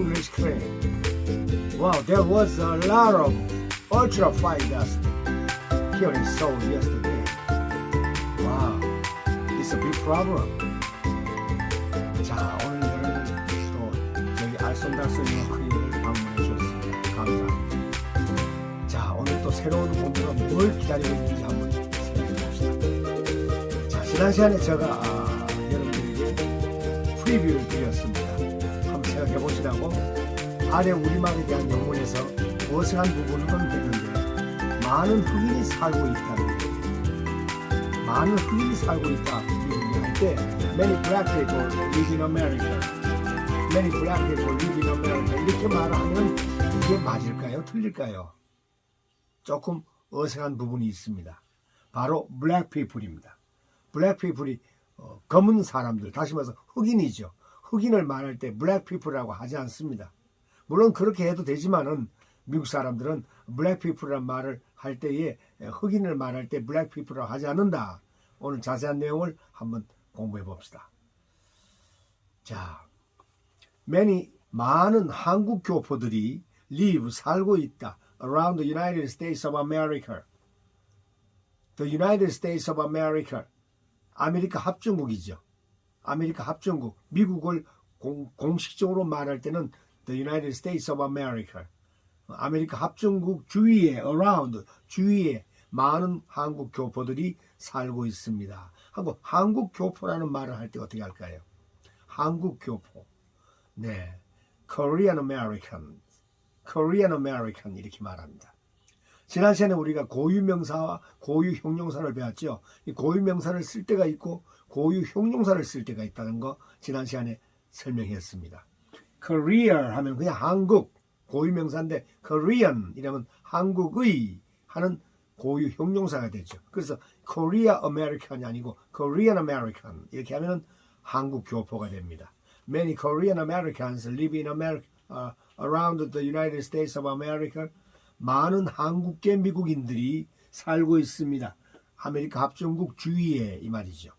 English claim. Wow, there was a lot of ultra fine dust here in Seoul yesterday. Wow, it's a big problem. 자, 오늘 여러분 또 저희 알쏭달쏭 클리닉을 방문해 주셨습니다. 감사합니다. 자, 오늘 또 새로운 공부가 뭘 기다리고 있는지 한번 생각해 봅시다. 자, 지난 시간에 제가 아, 여러분들에게 프리뷰를 드렸습니다. 생각해 보시라고 아래 우리말에 대한 영문에서 어색한 부분은 했는데 많은 흑인이 살고 거예요. 많은 흑인이 살고 있다 이렇게 할때 many black people live in America many black people live in America 이렇게 말하면 이게 맞을까요? 틀릴까요? 조금 어색한 부분이 있습니다. 바로 black people입니다. black people이 어, 검은 사람들 다시 말해서 흑인이죠. 흑인을 말할 때 black people이라고 하지 않습니다. 물론 그렇게 해도 되지만은 미국 사람들은 black people이라는 말을 할 때에 흑인을 말할 때 black people이라고 하지 않는다. 오늘 자세한 내용을 한번 공부해 봅시다. 자, many 많은 한국 교포들이 live 살고 있다. around the United States of America. The United States of America. 아메리카 합중국이죠. 아메리카 합중국. 미국을 공, 공식적으로 말할 때는 The United States of America. 아메리카 합중국 주위에 around 주위에 많은 한국 교포들이 살고 있습니다. 한국 한국 교포라는 말을 할 때 어떻게 할까요? 한국 교포. 네. Korean American. Korean American 이렇게 말합니다. 지난 시간에 우리가 고유 명사와 고유 형용사를 배웠죠. 이 고유 명사를 쓸 때가 있고 고유 형용사를 쓸 때가 있다는 거 지난 시간에 설명했습니다. Korea 하면 그냥 한국 고유 명사인데 Korean 이라면 한국의 하는 고유 형용사가 되죠. 그래서 Korea American이 아니고 Korean American 이렇게 하면은 한국 교포가 됩니다. Many Korean Americans live in America uh, around the United States of America. 많은 한국계 미국인들이 살고 있습니다. 아메리카 합중국 주위에 이 말이죠.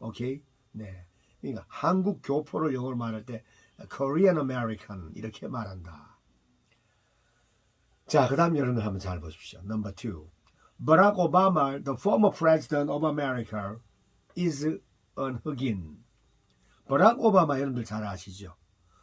오케이? 네. 그러니까 한국 교포를 영어로 말할 때 Korean American 이렇게 말한다. 자, 그 다음 여러분 한번 잘 보십시오. Number two. Barack Obama, the former president of America, is an 흑인. 버락 오바마 여러분들 잘 아시죠?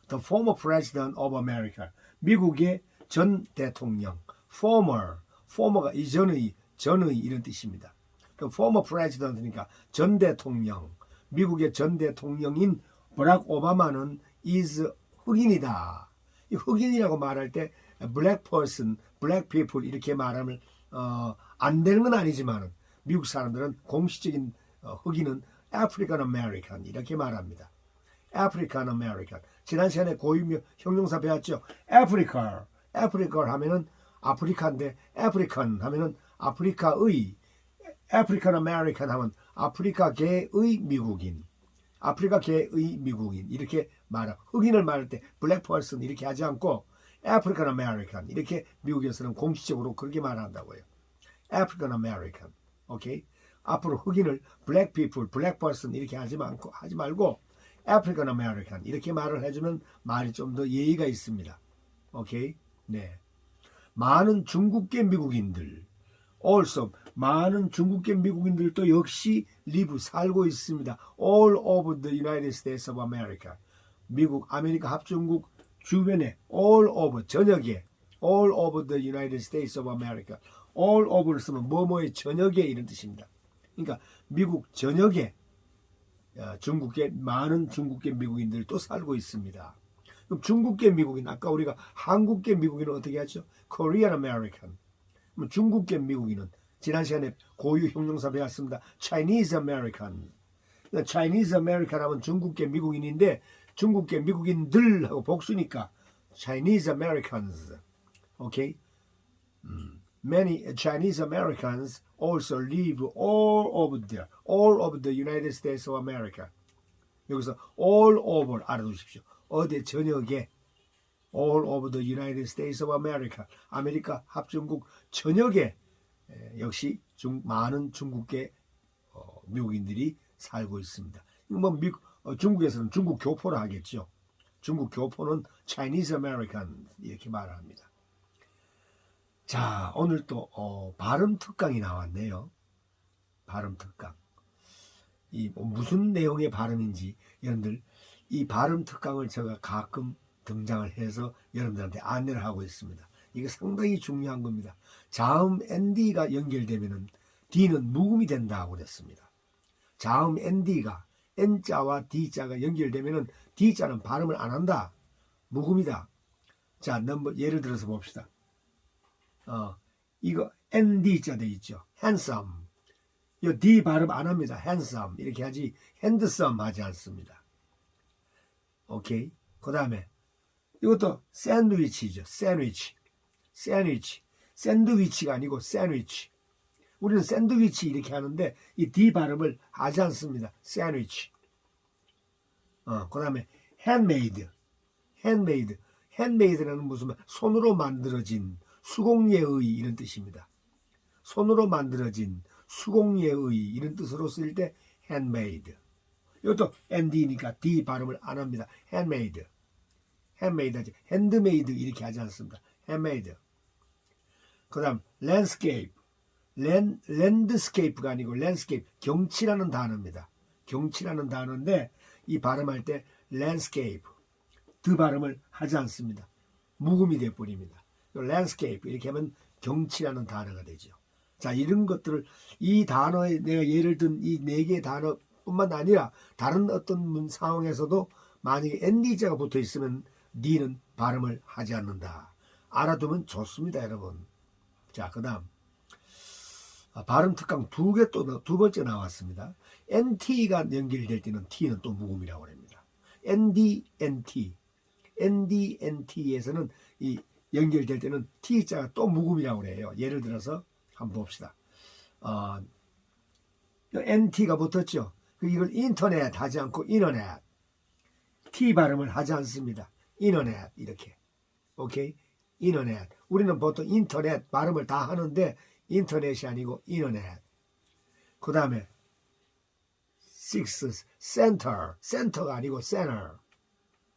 The former president of America. 미국의 전 대통령. former. former가 이전의, 전의 이런 뜻입니다. 그 former president니까 전 대통령. 미국의 전 대통령인 버락 오바마는 is 흑인이다. 이 흑인이라고 말할 때 black person, black people 이렇게 말하면 어, 안 되는 건 아니지만 미국 사람들은 공식적인 어, 흑인은 African American 이렇게 말합니다. African American. 지난 시간에 고유 형용사 배웠죠. Africa, Africa 하면은 아프리카인데 African 하면은 아프리카의 African American 하면 아프리카계의 미국인. 아프리카계의 미국인 이렇게 말하 흑인을 말할 때 black person 이렇게 하지 않고 African American 이렇게 미국에서는 공식적으로 그렇게 말한다고요. African American. 오케이? 앞으로 흑인을 black people, black person 이렇게 하지 않고 하지 말고 African American 이렇게 말을 해주면 말이 좀 더 예의가 있습니다. 오케이? 네. 많은 중국계 미국인들, also 많은 중국계 미국인들도 역시 리브 살고 있습니다. All over the United States of America. 미국 아메리카 합중국 주변에 all over 전역에 all over the United States of America. all over를 쓰면 뭐뭐의 전역에 이런 뜻입니다. 그러니까 미국 전역에 어, 중국계 많은 중국계 미국인들도 살고 있습니다. 그럼 중국계 미국인 아까 우리가 한국계 미국인은 어떻게 하죠? Korean American. 그럼 중국계 미국인은 지난 시간에 고유 형용사 배웠습니다. Chinese American. 그러니까 Chinese American 하면 중국계 미국인인데 중국계 미국인들 하고 복수니까 Chinese Americans. 음. Many Chinese Americans also live all over there, all over the United States of America. 여기서 all over 알아두십시오. 어디 전역에 all over the United States of America. 아메리카 합중국 전역에 에, 역시 중, 많은 중국계 어, 미국인들이 살고 있습니다. 뭐 미, 어, 중국에서는 중국 교포라 하겠죠. 중국 교포는 Chinese American 이렇게 말합니다. 자, 오늘 또 어, 발음 특강이 나왔네요. 발음 특강. 이뭐 무슨 내용의 발음인지 여러분들 이 발음 특강을 제가 가끔 등장을 해서 여러분들한테 안내를 하고 있습니다. 이게 상당히 중요한 겁니다. 자음 ND가 연결되면은 D는 묵음이 된다고 그랬습니다. 자음 ND가 N자와 D자가 연결되면은 D자는 발음을 안 한다. 묵음이다. 자, 넘버 예를 들어서 봅시다. 어, 이거 ND자 돼 있죠. handsome. 이 D 발음 안 합니다. handsome 이렇게 하지 handsome 하지 않습니다. 오케이. 그 다음에 이것도 샌드위치죠. 샌드위치. 샌드위치. 샌드위치가 아니고 샌드위치. 우리는 샌드위치 이렇게 하는데 이 D 발음을 하지 않습니다. 샌드위치. 어, 그 다음에 handmade. handmade. handmade라는 무슨 말, 손으로 만들어진 수공예의 이런 뜻입니다. 손으로 만들어진 수공예의 이런 뜻으로 쓸 때. 이 것도 nd니까 d 발음을 안 합니다. handmade. handmade 하지. handmade 이렇게 하지 않습니다. handmade. 그 다음 landscape. 랜, 랜드스케이프가 아니고 랜스케이프 경치라는 단어입니다. 경치라는 단어인데 이 발음할 때 랜스케이프 드 발음을 하지 않습니다. 묵음이 돼 버립니다. 랜스케이프 이렇게 하면 경치라는 단어가 되죠. 자 이런 것들을 이 단어에 내가 예를 든 이 네 개의 단어 뿐만 아니라 다른 어떤 문 상황에서도 만약에 ND자가 붙어 있으면 D는 발음을 하지 않는다. 알아두면 좋습니다, 여러분. 자 그 다음 아, 발음 특강 두 개 또 두 번째 나왔습니다. NT가 연결될 때는 T는 또 묵음이라고 합니다. ND, NT, ND, NT에서는 이 연결될 때는 T자가 또 묵음이라고 해요. 예를 들어서 한번 봅시다. 어, NT가 붙었죠. 그 이걸 인터넷 하지 않고 인터넷. T 발음을 하지 않습니다. 인터넷 이렇게. 오케이? 인터넷. 우리는 보통 인터넷 발음을 다 하는데 인터넷이 아니고 인터넷. 그 다음에 six center 센터가 아니고 center.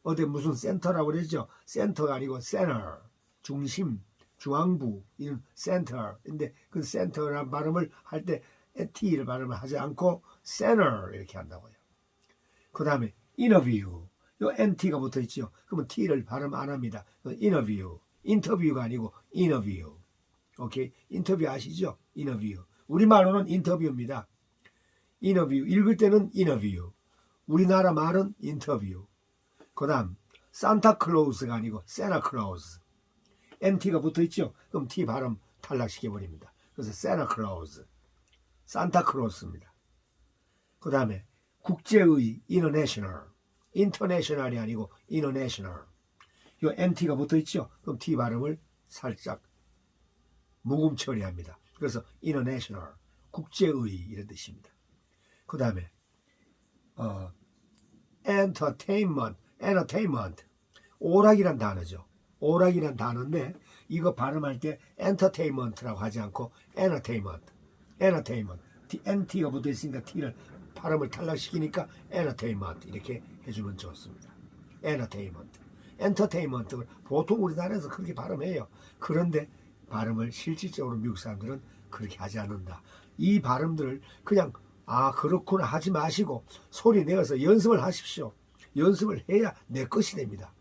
어디 무슨 센터라고 그랬죠? 센터가 아니고 center. 중심, 중앙부 이런 센터인데 그 센터라는 발음을 할 때 t를 발음을 하지 않고 center 이렇게 한다고요. 그 다음에 interview. 요 nt가 붙어 있죠. 그러면 t를 발음 안 합니다. interview. 인터뷰가 아니고 interview. 오케이. 인터뷰 아시죠? 인터뷰. 우리말로는 인터뷰입니다. 인터뷰. 읽을 때는 인터뷰. 우리나라 말은 인터뷰. 그 다음, 산타 클로스가 아니고 세나 클로스. NT가 붙어 있죠? 그럼 T 발음 탈락시켜 버립니다. 그래서 세나 클로스. 산타 클로스입니다. 그 다음에, 국제의 international. 인터내셔널이 아니고 international. 이 NT가 붙어 있죠? 그럼 T 발음을 살짝 묵음 처리합니다. 그래서 international 국제의 이런 뜻입니다. 그 다음에 어, entertainment, entertainment 오락이란 단어죠. 오락이란 단어인데 이거 발음할 때 entertainment라고 하지 않고 entertainment, entertainment, NT가 붙어 있으니까 T를 발음을 탈락시키니까 entertainment 이렇게 해주면 좋습니다. entertainment, entertainment를 보통 우리나라에서 그렇게 발음해요. 그런데 발음을 실질적으로 미국 사람들은 그렇게 하지 않는다. 이 발음들을 그냥 아 그렇구나 하지 마시고 소리 내어서 연습을 하십시오. 연습을 해야 내 것이 됩니다.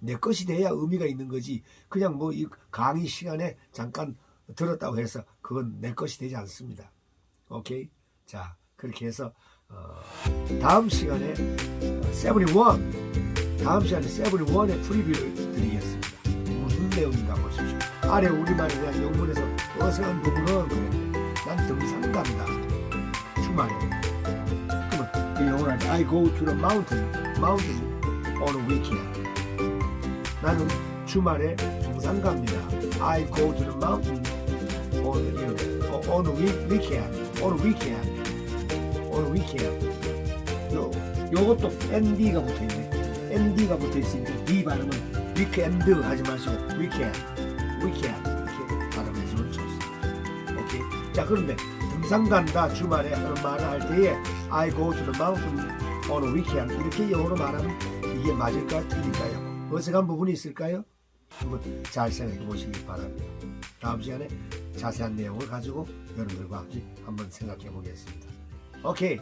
내 것이 돼야 의미가 있는 거지. 그냥 뭐 이 강의 시간에 잠깐 들었다고 해서 그건 내 것이 되지 않습니다. 오케이? 자 그렇게 해서 어, 다음 시간에 세븐이 원 다음 시간에 세븐이 원의 프리뷰를 드리겠습니다. 무슨 내용인가 보십시오. 아래 우리말에 대한 영문에서 어색한 부분은 그랬는데 난 등산 간다. 주말에. 그러면 그 영어를 할때 I go to the mountain, mountain on a weekend. 나는 주말에 등산 갑니다. I go to the mountain on, on a week, weekend, on a weekend, 어, 걸 위키예요. 요, 요것도 ND가 붙어있네. ND가 붙어있으니까 D 발음은 위켄드 하지 마시고 위켄, 위켄 이렇게 발음해 주면 좋습니다. 오케이. 자 그런데 등산 간다 주말에 하는 말을 할 때에 I go to the mountain on a weekend 이렇게 영어로 말하면 이게 맞을까 틀릴까요? 어색한 부분이 있을까요? 한번 잘 생각해 보시기 바랍니다. 다음 시간에 자세한 내용을 가지고 여러분들과 함께 한번 생각해 보겠습니다. Okay,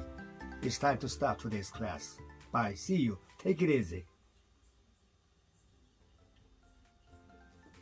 it's time to start today's class. Bye. See you. Take it easy.